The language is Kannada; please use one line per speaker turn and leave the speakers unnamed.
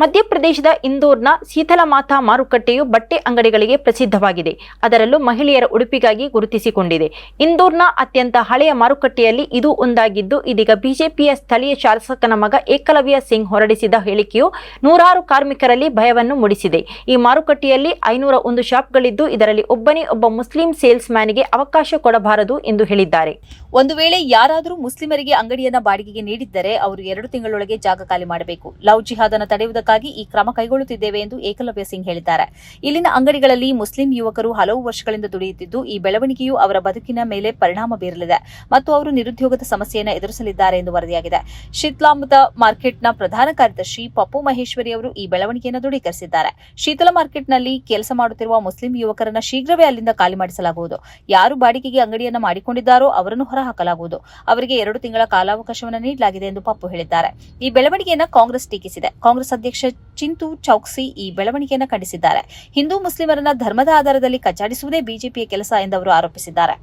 ಮಧ್ಯಪ್ರದೇಶದ ಇಂದೋರ್ನ ಶೀತಲಮಾತಾ ಮಾರುಕಟ್ಟೆಯು ಬಟ್ಟೆ ಅಂಗಡಿಗಳಿಗೆ ಪ್ರಸಿದ್ಧವಾಗಿದೆ. ಅದರಲ್ಲೂ ಮಹಿಳೆಯರ ಉಡುಪಿಗಾಗಿ ಗುರುತಿಸಿಕೊಂಡಿದೆ. ಇಂದೋರ್ನ ಅತ್ಯಂತ ಹಳೆಯ ಮಾರುಕಟ್ಟೆಯಲ್ಲಿ ಇದು ಒಂದಾಗಿದ್ದು, ಇದೀಗ ಬಿಜೆಪಿಯ ಸ್ಥಳೀಯ ಶಾಸಕನ ಮಗ ಏಕಲವ್ಯ ಸಿಂಗ್ ಹೊರಡಿಸಿದ ಹೇಳಿಕೆಯು ನೂರಾರು ಕಾರ್ಮಿಕರಲ್ಲಿ ಭಯವನ್ನು ಮೂಡಿಸಿದೆ. ಈ ಮಾರುಕಟ್ಟೆಯಲ್ಲಿ ಐನೂರ ಒಂದು ಶಾಪ್ಗಳಿದ್ದು, ಇದರಲ್ಲಿ ಒಬ್ಬನೇ ಒಬ್ಬ ಮುಸ್ಲಿಂ ಸೇಲ್ಸ್ ಮ್ಯಾನ್ಗೆ ಅವಕಾಶ ಕೊಡಬಾರದು ಎಂದು ಹೇಳಿದ್ದಾರೆ.
ಒಂದು ವೇಳೆ ಯಾರಾದರೂ ಮುಸ್ಲಿಮರಿಗೆ ಅಂಗಡಿಯನ್ನ ಬಾಡಿಗೆಗೆ ನೀಡಿದ್ದರೆ, ಅವರು ಎರಡು ತಿಂಗಳೊಳಗೆ ಜಾಗ ಖಾಲಿ ಮಾಡಬೇಕು. ಲವ್ ಜಿಹಾದ್ ಅನ್ನು ತಡೆಯುವುದಕ್ಕಾಗಿ ಈ ಕ್ರಮ ಕೈಗೊಳ್ಳುತ್ತಿದ್ದೇವೆ ಎಂದು ಏಕಲವ್ಯ ಸಿಂಗ್ ಹೇಳಿದ್ದಾರೆ. ಇಲ್ಲಿನ ಅಂಗಡಿಗಳಲ್ಲಿ ಮುಸ್ಲಿಂ ಯುವಕರು ಹಲವು ವರ್ಷಗಳಿಂದ ದುಡಿಯುತ್ತಿದ್ದು, ಈ ಬೆಳವಣಿಗೆಯು ಅವರ ಬದುಕಿನ ಮೇಲೆ ಪರಿಣಾಮ ಬೀರಲಿದೆ ಮತ್ತು ಅವರು ನಿರುದ್ಯೋಗದ ಸಮಸ್ಯೆಯನ್ನು ಎದುರಿಸಲಿದ್ದಾರೆ ಎಂದು ವರದಿಯಾಗಿದೆ. ಶೀತಲಾಮೃತ ಮಾರ್ಕೆಟ್ನ ಪ್ರಧಾನ ಕಾರ್ಯದರ್ಶಿ ಪಪ್ಪು ಮಹೇಶ್ವರಿ ಅವರು ಈ ಬೆಳವಣಿಗೆಯನ್ನು ದೃಢೀಕರಿಸಿದ್ದಾರೆ. ಶೀತಲ ಮಾರ್ಕೆಟ್ನಲ್ಲಿ ಕೆಲಸ ಮಾಡುತ್ತಿರುವ ಮುಸ್ಲಿಂ ಯುವಕರನ್ನ ಶೀಘ್ರವೇ ಅಲ್ಲಿಂದ ಖಾಲಿ ಮಾಡಿಸಲಾಗುವುದು. ಯಾರು ಬಾಡಿಗೆಗೆ ಅಂಗಡಿಯನ್ನ ಮಾಡಿಕೊಂಡಿದ್ದಾರೋ ಅವರನ್ನು ಹೊರಹಾಕಲಾಗುವುದು. ಅವರಿಗೆ ಎರಡು ತಿಂಗಳ ಕಾಲಾವಕಾಶವನ್ನು ನೀಡಲಾಗಿದೆ ಎಂದು ಪಪ್ಪು ಹೇಳಿದ್ದಾರೆ. ಈ ಬೆಳವಣಿಗೆಯನ್ನ ಕಾಂಗ್ರೆಸ್ ಟೀಕಿಸಿದೆ. ಕಾಂಗ್ರೆಸ್ ಅಧ್ಯಕ್ಷ ಚಿಂತು ಚೌಕ್ಸಿ ಈ ಬೆಳವಣಿಗೆಯನ್ನು ಖಂಡಿಸಿದ್ದಾರೆ. ಹಿಂದೂ ಮುಸ್ಲಿಮರನ್ನ ಧರ್ಮದ ಆಧಾರದಲ್ಲಿ ಕಚ್ಚಾಡಿಸುವುದೇ ಬಿಜೆಪಿಯ ಕೆಲಸ ಎಂದು ಅವರು ಆರೋಪಿಸಿದ್ದಾರೆ.